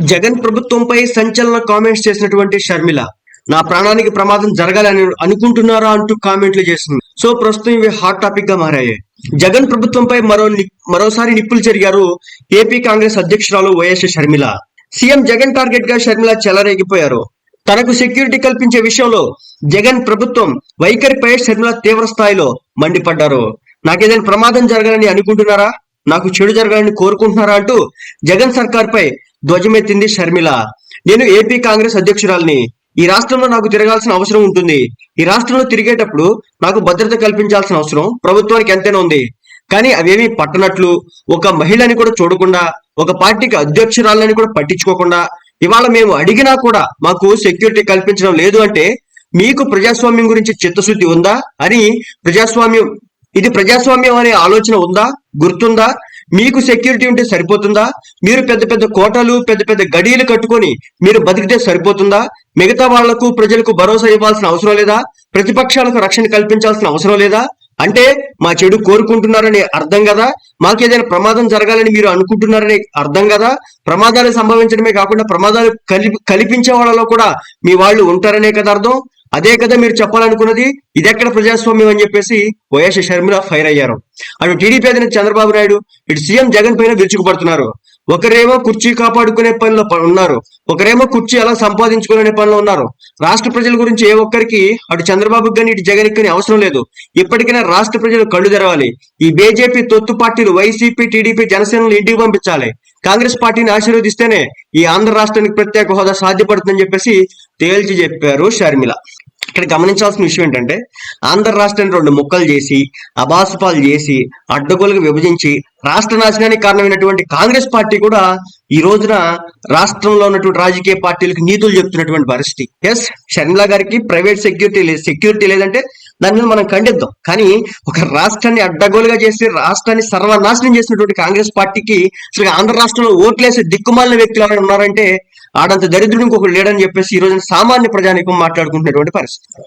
జగన్ ప్రభుత్వంపై సంచలన కామెంట్స్ చేసినటువంటి షర్మిల నా ప్రాణానికి ప్రమాదం జరగాలని అనుకుంటున్నారా అంటూ కామెంట్లు చేసింది. సో ప్రస్తుతం ఇవి హాట్ టాపిక్గా మారాయి. జగన్ ప్రభుత్వంపై మరో మరోసారి నిప్పులు చెరిగారు ఏపీ కాంగ్రెస్ అధ్యక్షురాలు వైఎస్ షర్మిల. సీఎం జగన్ టార్గెట్గా షర్మిల చెలరేగిపోయారు. తనకు సెక్యూరిటీ కల్పించే విషయంలో జగన్ ప్రభుత్వం వైఖరిపై షర్మిల తీవ్ర స్థాయిలో మండిపడ్డారు. నాకేదైనా ప్రమాదం జరగాలని అనుకుంటున్నారా? నాకు చెడు జరగాలని కోరుకుంటున్నారా అంటూ జగన్ సర్కార్ పై ధ్వజమెత్తింది షర్మిల. నేను ఏపీ కాంగ్రెస్ అధ్యక్షురాల్ని. ఈ రాష్ట్రంలో నాకు తిరగాల్సిన అవసరం ఉంటుంది. ఈ రాష్ట్రంలో తిరిగేటప్పుడు నాకు భద్రత కల్పించాల్సిన అవసరం ప్రభుత్వానికి ఎంతైనా ఉంది. కానీ అవేమీ పట్టనట్లు. ఒక మహిళని కూడా చూడకుండా ఒక పార్టీకి అధ్యక్షురాలని కూడా పట్టించుకోకుండా ఇవాళ మేము అడిగినా కూడా మాకు సెక్యూరిటీ కల్పించడం లేదు అంటే మీకు ప్రజాస్వామ్యం గురించి చిత్తశుద్ధి ఉందా అని ప్రజాస్వామ్యం ఇది ప్రజాస్వామ్యం అనే ఆలోచన ఉందా? గుర్తుందా? మీకు సెక్యూరిటీ ఉంటే సరిపోతుందా? మీరు పెద్ద పెద్ద కోటలు పెద్ద పెద్ద గడియలు కట్టుకొని మీరు బతికితే సరిపోతుందా? మిగతా వాళ్ళకు ప్రజలకు భరోసా ఇవ్వాల్సిన అవసరం లేదా? ప్రతిపక్షాలకు రక్షణ కల్పించాల్సిన అవసరం లేదా? అంటే మా చెడు కోరుకుంటున్నారని అర్థం కదా? మాకేదైనా ప్రమాదం జరగాలని మీరు అనుకుంటున్నారని అర్థం కదా? ప్రమాదాలు సంభవించడమే కాకుండా ప్రమాదాలు కలిపి కల్పించే వాళ్ళలో కూడా మీ వాళ్ళు ఉంటారనే కదా అర్థం? అదే కదా మీరు చెప్పాలనుకున్నది? ఇదెక్కడ ప్రజాస్వామ్యం అని చెప్పేసి వైఎస్ షర్మిల ఫైర్ అయ్యారు. అటు టీడీపీ అధినేత చంద్రబాబు నాయుడు ఇటు సీఎం జగన్ పైన విరుచుకుపడుతున్నారు. ఒకరేమో కుర్చీ కాపాడుకునే పనిలో ఉన్నారు. ఒకరేమో కుర్చీ ఎలా సంపాదించుకునే పనిలో ఉన్నారు. రాష్ట్ర ప్రజల గురించి ఏ ఒక్కరికి అటు చంద్రబాబు కానీ ఇటు జగన్ కానీ అవసరం లేదు. ఇప్పటికైనా రాష్ట్ర ప్రజలు కళ్ళు తెరవాలి. ఈ బీజేపీ తొత్తు పార్టీలు వైసీపీ టీడీపీ జనసేనలు ఇంటికి పంపించాలి. కాంగ్రెస్ పార్టీని ఆశీర్వదిస్తేనే ఈ ఆంధ్ర రాష్ట్రానికి ప్రత్యేక హోదా సాధ్యపడుతుందని చెప్పేసి తేల్చి చెప్పారు షర్మిల ఇక్కడ గమనించాల్సిన విషయం ఏంటంటే ఆంధ్ర రాష్ట్రాన్ని రెండు ముక్కలు చేసి అబాసుపాలు చేసి అడ్డగోలుగా విభజించి రాష్ట్ర నాశనానికి కారణమైనటువంటి కాంగ్రెస్ పార్టీ కూడా ఈ రోజున రాష్ట్రంలో ఉన్నటువంటి రాజకీయ పార్టీలకు నీతులు చెప్తున్నటువంటి పరిస్థితి. ఎస్ షర్మిలా గారికి ప్రైవేట్ సెక్యూరిటీ లేదు సెక్యూరిటీ లేదంటే దాని మీద మనం ఖండిద్దాం. కానీ ఒక రాష్ట్రాన్ని అడ్డగోలుగా చేసి రాష్ట్రాన్ని సర్వనాశనం చేసినటువంటి కాంగ్రెస్ పార్టీకి అసలు ఆంధ్ర రాష్ట్రంలో ఓట్లేసే దిక్కుమాలిన వ్యక్తులు ఎవరైనా ఉన్నారంటే ఆడంత దరిద్రుడు ఒకటి లేడని చెప్పేసి ఈ రోజున సామాన్య ప్రజానికం మాట్లాడుకుంటున్నటువంటి పరిస్థితి.